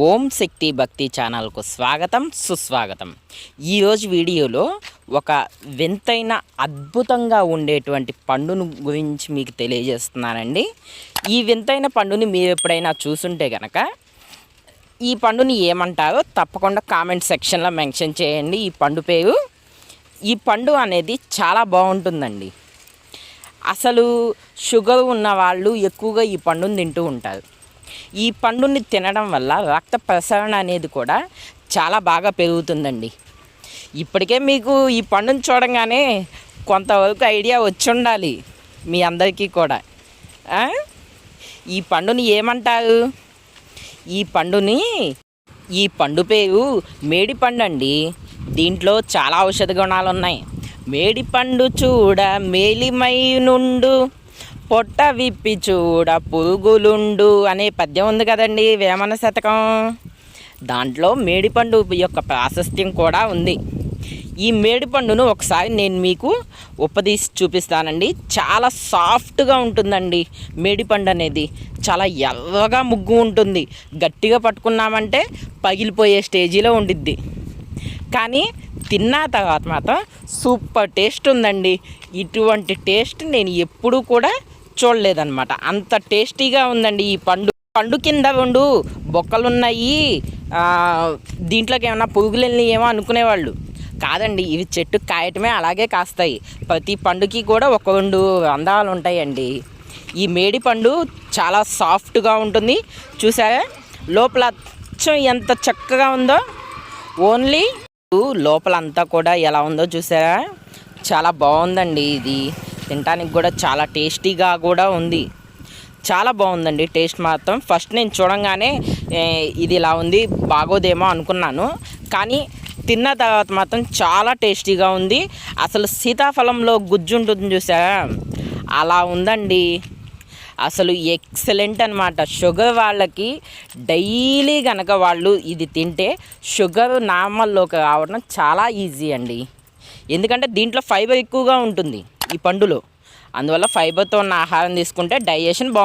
ఓం శక్తి భక్తి ఛానల్కు స్వాగతం సుస్వాగతం. ఈరోజు వీడియోలో ఒక వింతైన అద్భుతంగా ఉండేటువంటి పండును గురించి మీకు తెలియజేస్తున్నానండి. ఈ వింతైన పండుని మీరు ఎప్పుడైనా చూసుంటే కనుక ఈ పండుని ఏమంటారో తప్పకుండా కామెంట్ సెక్షన్లో మెన్షన్ చేయండి. ఈ పండు పేరు ఈ పండు అనేది చాలా బాగుంటుందండి. అసలు షుగర్ ఉన్న వాళ్ళు ఎక్కువగా ఈ పండుని తింటూ ఉంటారు. ఈ పండుని తినడం వల్ల రక్త ప్రసరణ అనేది కూడా చాలా బాగా పెరుగుతుందండి. ఇప్పటికే మీకు ఈ పండుని చూడంగానే కొంతవరకు ఐడియా వచ్చి ఉండాలి మీ అందరికీ కూడా. ఈ పండుని ఏమంటారు? ఈ పండుని ఈ పండు పేరు మేడి పండు అండి. దీంట్లో చాలా ఔషధ గుణాలు ఉన్నాయి మేడి పండు చూడ మేలిమై నుండు పొట్ట విప్పి చూడ పురుగులుండు అనే పద్యం ఉంది కదండి వేమన శతకం. దాంట్లో మేడిపండు యొక్క ప్రాశస్త్యం కూడా ఉంది. ఈ మేడిపండును ఒకసారి నేను మీకు ఉపదీసి చూపిస్తానండి. చాలా సాఫ్ట్గా ఉంటుందండి మేడిపండు అనేది. చాలా ఎర్రగా ముగ్గు ఉంటుంది. గట్టిగా పట్టుకున్నామంటే పగిలిపోయే స్టేజీలో ఉండిద్ది. కానీ తిన్న తర్వాత మాత్రం సూపర్ టేస్ట్ ఉందండి. ఇటువంటి టేస్ట్ నేను ఎప్పుడూ కూడా చూడలేదన్నమాట. అంత టేస్టీగా ఉందండి ఈ పండు. పండు కింద రెండు బొక్కలు ఉన్నాయి దీంట్లోకి ఏమన్నా పురుగులు ఏమో అనుకునేవాళ్ళు. కాదండి ఇవి చెట్టు కాయటమే అలాగే కాస్తాయి. ప్రతి పండుకి కూడా ఒక రెండు అందాలు ఉంటాయండి. ఈ మేడి పండు చాలా సాఫ్ట్గా ఉంటుంది. చూసారా? లోపల అచ్చం ఎంత చక్కగా ఉందో. ఓన్లీ లోపలంతా కూడా ఎలా ఉందో చూసారా? చాలా బాగుందండి ఇది. తినడానికి కూడా చాలా టేస్టీగా కూడా ఉంది. చాలా బాగుందండి టేస్ట్ మాత్రం. ఫస్ట్ నేను చూడంగానే ఇది ఇలా ఉంది బాగోదేమో అనుకున్నాను. కానీ తిన్న తర్వాత మాత్రం చాలా టేస్టీగా ఉంది. అసలు సీతాఫలంలో గుజ్జు ఉంటుంది చూసారా అలా ఉందండి. అసలు ఎక్సలెంట్ అనమాట షుగర్ వాళ్ళకి డైలీ కనుక వాళ్ళు ఇది తింటే షుగర్ నార్మల్లోకి రావడం చాలా ఈజీ అండి. ఎందుకంటే దీంట్లో ఫైబర్ ఎక్కువగా ఉంటుంది. ఈ పండులో. అందువల్ల ఫైబర్తో ఉన్న ఆహారం తీసుకుంటే డైజెషన్ బాగుంటుంది